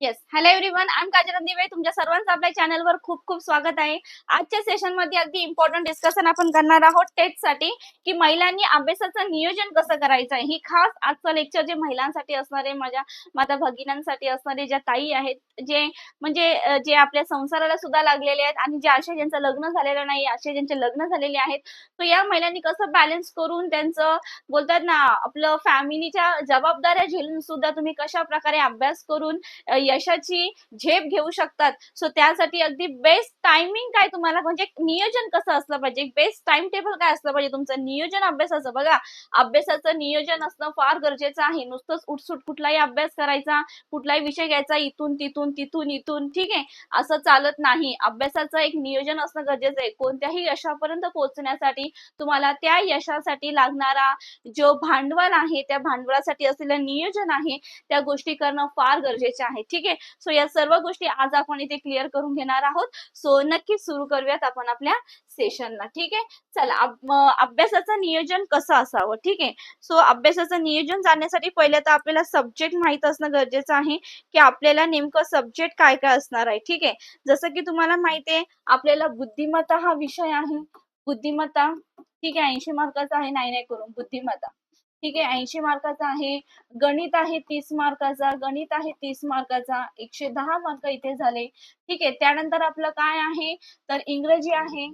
Yes hello everyone I am Kajal Dive तुमच्या सर्वांचं आपल्या चॅनलवर खूप खूप स्वागत आहे. आजच्या सेशनमध्ये अगदी इम्पॉर्टंट डिस्कशन आपण करणार आहोत टेटसाठी की महिलांनी अभ्यासाचं नियोजन कसं करायचं आहे. ही खास आजचं लेक्चर जे महिलांसाठी असणारे माझ्या माझ्या भगिनांसाठी असणारे ज्या ताई आहेत जे म्हणजे जे आपल्या संसाराला सुद्धा लागलेले आहेत आणि जे असे ज्यांचं लग्न झालेलं नाही असे ज्यांचे लग्न झालेले आहेत तर या महिलांनी कसं बॅलन्स करून त्यांचं बोलतात ना आपलं फॅमिलीच्या जबाबदाऱ्या झेलून सुद्धा तुम्ही कशा प्रकारे अभ्यास करून यशाची झेप घेऊ शकतात. सो त्यासाठी अगदी बेस्ट टायमिंग काय तुम्हाला? म्हणजे नियोजन कसं असलं पाहिजे? बेस्ट टाइम टेबल काय असलं पाहिजे तुमचं? नियोजन अभ्यासाचं बघा. अभ्यासाचं नियोजन असणं फार गरजेचं आहे. नुसतंच उठसूट कुठलाही अभ्यास करायचा कुठलाही विषय घ्यायचा इथून तिथून तिथून इथून ठीक आहे? असं चालत नाही. अभ्यासाचं एक नियोजन असणं गरजेचं आहे. कोणत्याही यशापर्यंत पोहोचण्यासाठी तुम्हाला त्या यशासाठी लागणारा जो भांडवल आहे त्या भांडवलासाठी असलेलं नियोजन आहे त्या गोष्टी करणं फार गरजेचे आहे. ठीक ठीक आहे? सो या सर्व गोष्टी आज आपण इथे क्लिअर करून घेणार आहोत. सो नक्कीच सुरू करूयात आपण आपल्या सेशनला ठीक आहे? चला अभ्यासाचं नियोजन कसं असावं ठीक आहे? सो अभ्यासाचं नियोजन जाण्यासाठी पहिले तर आपल्याला सब्जेक्ट माहीत असणं गरजेचं आहे की आपल्याला नेमकं सब्जेक्ट काय काय असणार आहे ठीक आहे? जसं की तुम्हाला माहिती आहे आपल्याला बुद्धिमत्ता हा विषय आहे. बुद्धिमत्ता ठीक आहे? ऐंशी मार्काचा आहे नाही नाही करून. बुद्धिमत्ता. ठीक आहे ऐंशी मार्काचा आहे गणित आहे तीस मार्काचा गणित आहे तीस मार्काचा एकशे दहा मार्क इथे झाले. ठीक आहे त्यानंतर आपलं काय आहे? तर इंग्रजी आहे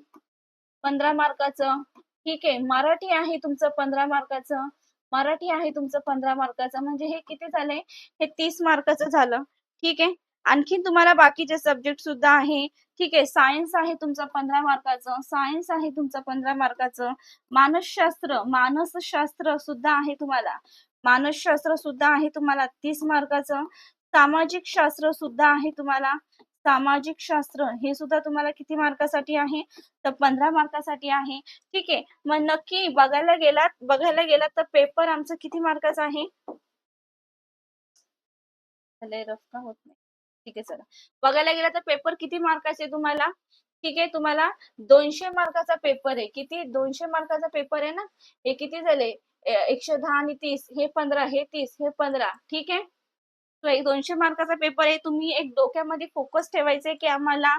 पंधरा मार्काचं. ठीक आहे मराठी आहे तुमचं पंधरा मार्काचं. मराठी आहे तुमचं पंधरा मार्काचं. म्हणजे हे किती झाले हे तीस मार्काचं झालं. ठीक आहे आणखीन तुम्हाला बाकीचे सब्जेक्ट सुद्धा आहे ठीक आहे सायन्स आहे तुमचं पंधरा मार्काचं सायन्स आहे तुमचं पंधरा मार्काचं मानसशास्त्र मानसशास्त्र सुद्धा आहे तुम्हाला. मानसशास्त्र सुद्धा आहे तुम्हाला तीस मार्काचं सामाजिक शास्त्र सुद्धा आहे तुम्हाला. सामाजिक शास्त्र हे सुद्धा तुम्हाला किती मार्कासाठी आहे? तर पंधरा मार्कासाठी आहे. ठीक आहे मग नक्की बघायला गेलात बघायला गेलात तर पेपर आमचं किती मार्काचा आहे? रफ का होत नाही? ठीक आहे चला. बघायला गेला तर पेपर किती मार्काचे तुम्हाला? ठीक आहे तुम्हाला दोनशे मार्काचा पेपर आहे. किती? दोनशे मार्काचा पेपर आहे ना? हे किती झाले? एकशे दहा आणि तीस. हे पंधरा हे तीस हे पंधरा. ठीक आहे? एक दोनशे मार्काचा पेपर आहे. तुम्ही एक डोक्यामध्ये फोकस ठेवायचे की आम्हाला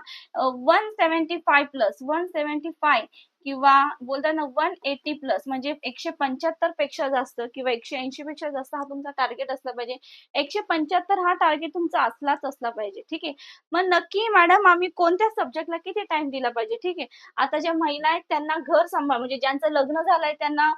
one seventy five plus one seventy five किंवा बोलता ना वन एटी प्लस म्हणजे एकशे पंच्याहत्तरपेक्षा जास्त किंवा एकशे ऐंशी पेक्षा जास्त हा तुमचा टार्गेट असला पाहिजे. एकशे पंच्याहत्तर हा टार्गेट तुमचा असलाच असला पाहिजे. ठीक आहे? मग नक्की मॅडम आम्ही कोणत्या सब्जेक्टला किती टाइम दिला पाहिजे? ठीक आहे? आता ज्या महिला आहेत त्यांना घर सांभाळ म्हणजे ज्यांचं लग्न झालंय त्यांना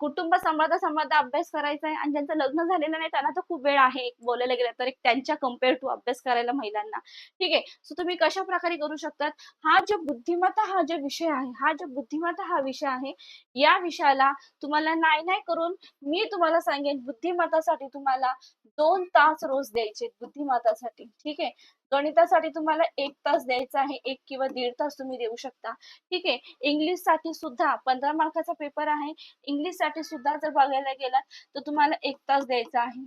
कुटुंब सांभाळता सांभाळता अभ्यास करायचा आहे आणि ज्यांचं लग्न झालेलं नाही त्यांना तर खूप वेळ आहे. बोलायला गेलं तर एक त्यांच्या कंपेअर टू अभ्यास करायला महिलांना. ठीक आहे? सो तुम्ही कशा प्रकारे करू शकतात? हा जो बुद्धिमत्ता हा जो विषय आहे हा जो बुद्धिमत्ता हा विषय आहे. या विषयाला तुम्हाला नाही नाही करून मी तुम्हाला सांगेन बुद्धिमत्तासाठी तुम्हाला दोन तास रोज द्यायचे बुद्धिमत्तासाठी. ठीक आहे? गणितासाठी तुम्हाला एक तास द्यायचा आहे एक किंवा दीड तास तुम्ही देऊ शकता. ठीक आहे? इंग्लिशसाठी सुद्धा पंधरा मार्काचा पेपर आहे. इंग्लिशसाठी सुद्धा जर बघायला गेलात तर तुम्हाला एक तास द्यायचा आहे.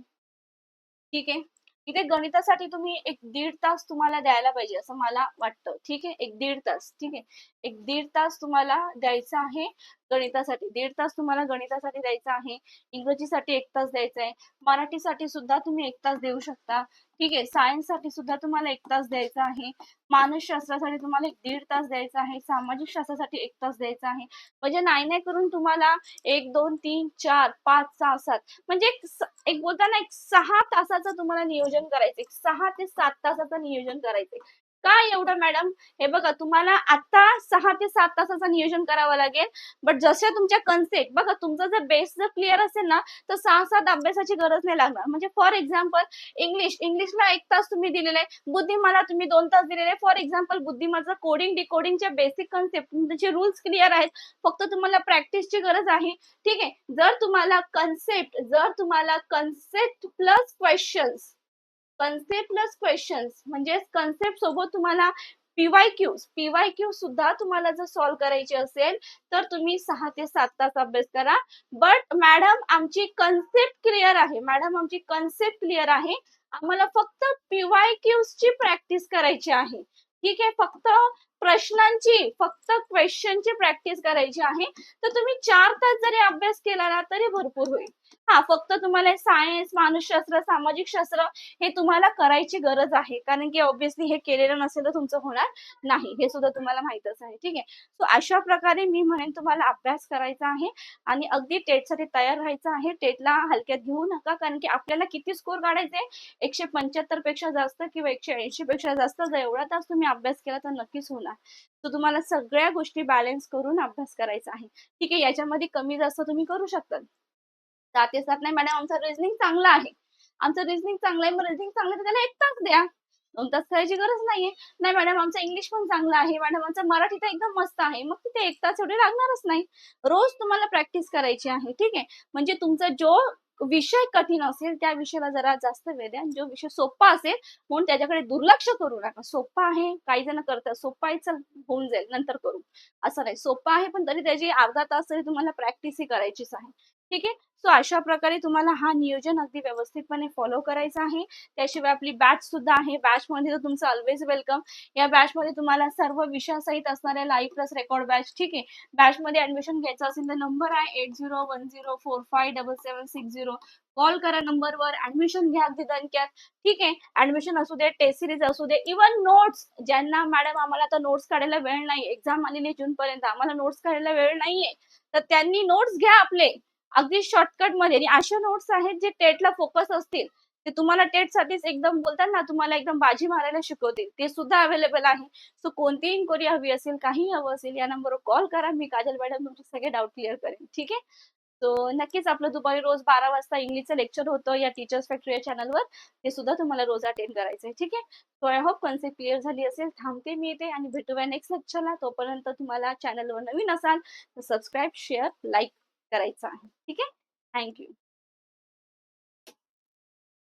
ठीक आहे? इथे गणितासाठी तुम्ही एक दीड तास तुम्हाला द्यायला पाहिजे असं मला वाटतं. ठीक आहे? एक दीड तास. ठीक आहे? एक दीड तास तुम्हाला द्यायचा आहे. गणितासाठी. दीड तास तुम्हाला गणितासाठी द्यायचा आहे इंग्रजीसाठी एक तास द्यायचा आहे मराठीसाठी सुद्धा तुम्ही एक तास देऊ शकता. ठीक आहे सायन्ससाठी सुद्धा तुम्हाला एक तास द्यायचा आहे मानसशास्त्रासाठी तुम्हाला एक दीड तास द्यायचा आहे सामाजिक शास्त्रासाठी एक तास द्यायचा आहे. म्हणजे नाही नाही करून तुम्हाला एक दोन तीन चार पाच सहा सात म्हणजे एक बोलताना एक सहा तासाचं तुम्हाला नियोजन करायचं सहा ते सात तासाचं नियोजन करायचंय काय एवढं मॅडम हे बघा तुम्हाला आता सहा ते सात तासाचं नियोजन करावं लागेल. बट जसे तुमच्या कन्सेप्ट बघा तुमचा जर बेस जर क्लिअर असेल ना तर सहा सात अभ्यासाची गरज नाही लागणार. म्हणजे फॉर एक्झाम्पल इंग्लिश इंग्लिशला एक तास तुम्ही दिलेले बुद्धिमाला तुम्ही दोन तास दिलेले. फॉर एक्झाम्पल बुद्धिमाचं कोडिंग डिकोडिंगच्या बेसिक कन्सेप्ट त्याचे रूल्स क्लिअर आहेत. फक्त तुम्हाला प्रॅक्टिसची गरज आहे. ठीक आहे? जर तुम्हाला कन्सेप्ट जर तुम्हाला concept plus questions concept plus questions म्हणजे कन्सेप्ट सोबत तुम्हाला पीवाय क्यू पीवाय क्यू सुद्धा तुम्हाला जर सॉल्व्ह करायचे असेल तर तुम्ही सहा ते सात तास अभ्यास करा. बट मॅडम आमची कन्सेप्ट क्लिअर आहे. मॅडम आमची कन्सेप्ट क्लिअर आहे. आम्हाला फक्त पीवाय ची प्रॅक्टिस करायची आहे. ठीक आहे? फक्त प्रश्नांची फक्त क्वेश्चनची प्रॅक्टिस करायची आहे. तर तुम्ही चार तास जरी अभ्यास केला ना तरी भरपूर होईल. हा फक्त तुम्हाला सायन्स मानसशास्त्र सामाजिक शास्त्र हे तुम्हाला करायची गरज आहे. कारण की ऑब्विसली हे केलेलं नसेल तर तुमचं होणार नाही. हे सुद्धा तुम्हाला माहितच आहे. ठीक आहे? सो अशा प्रकारे मी म्हणेन तुम्हाला अभ्यास करायचा आहे आणि अगदी टेटसाठी तयार राहायचं आहे. टेटला हलक्यात घेऊ नका. कारण की आपल्याला किती स्कोर काढायचे? एकशे पंच्याहत्तरपेक्षा जास्त किंवा एकशे ऐंशी पेक्षा जास्त जर एवढा तास तुम्ही अभ्यास केला तर नक्कीच होणार. तर तुम्हाला सगळ्या गोष्टी बॅलन्स करून अभ्यास करायचा आहे. ठीक आहे? याच्यामध्ये कमी जास्त तुम्ही करू शकता. सात ते सात नाही. मॅडम आमचं रिझनिंग चांगलं आहे. आमचं रिझनिंग चांगलं आहे. मग रिझनिंग चांगलं आहे तर त्याला एक तास द्या. दोन तास करायची गरज नाहीये. नाही मॅडम आमचं इंग्लिश पण चांगलं आहे. मॅडम आमचं मराठी तर एकदम मस्त आहे. मग तिथे एक तास एवढे लागणारच नाही. रोज तुम्हाला प्रॅक्टिस करायची आहे. ठीक आहे? म्हणजे तुमचा जो विषय कठीण असेल त्या विषयाला जरा जास्त वेळ द्या. जो विषय सोपा असेल म्हणून त्याच्याकडे दुर्लक्ष करू नका. सोपा आहे. काही जण करतात. सोपा आहे चल होऊन जाईल. नंतर करू. असं नाही. सोपा आहे पण तरी त्याची अर्धा तास तरी तुम्हाला प्रॅक्टिस ही करायचीच आहे. ठीक आहे? सो अशा प्रकारे तुम्हाला हा नियोजन अगदी व्यवस्थितपणे फॉलो करायचा आहे. त्याशिवाय आपली बॅच सुद्धा आहे. बॅच मध्ये तर तुमचं ऑलवेज वेलकम या बॅच मध्ये तुम्हाला सर्व विषयासहित असणाऱ्या लाईव्ह प्लस रेकॉर्ड बॅच ठीक आहे? बॅच मध्ये ऍडमिशन घ्यायचं असेल तर नंबर आहे eight zero one zero four five double seven six zero call करा नंबरवर ऍडमिशन घ्या अगदी दणक्यात. ठीक आहे? ऍडमिशन असू दे टेस्ट सिरीज असू दे इवन नोट्स ज्यांना मॅडम आम्हाला आता नोट्स काढायला वेळ नाही एक्झाम आलेली जून पर्यंत आम्हाला नोट्स काढायला वेळ नाहीये. तर त्यांनी नोट्स घ्या आपले. अगदी शॉर्टकटमध्ये. आणि अशा नोट्स आहेत जे टेटला फोकस असतील. ते तुम्हाला टेट साठीच एकदम बोलतात ना तुम्हाला एकदम बाजी मारायला शिकवतील. ते सुद्धा अवेलेबल आहे. सो कोणतीही इन्क्वायरी हवी असेल काही हवं असेल या नंबरवर कॉल करा. मी काजल मॅडम तुमचे सगळे डाऊट क्लिअर करेन. ठीक आहे? सो नक्कीच आपलं दुपारी रोज बारा वाजता इंग्लिशचं लेक्चर होतं या टीचर्स फॅक्टरी या चॅनलवर ते सुद्धा तुम्हाला रोज अटेंड करायचं आहे ठीक आहे? So I hope concept clear झाली असेल. थांबते मी येते आणि भेटूया नेक्स्ट लेक्चरला तोपर्यंत तुम्हाला चॅनलवर नवीन असाल तर सबस्क्राईब शेअर लाईक करायचं आहे. ठीक आहे? थँक्यू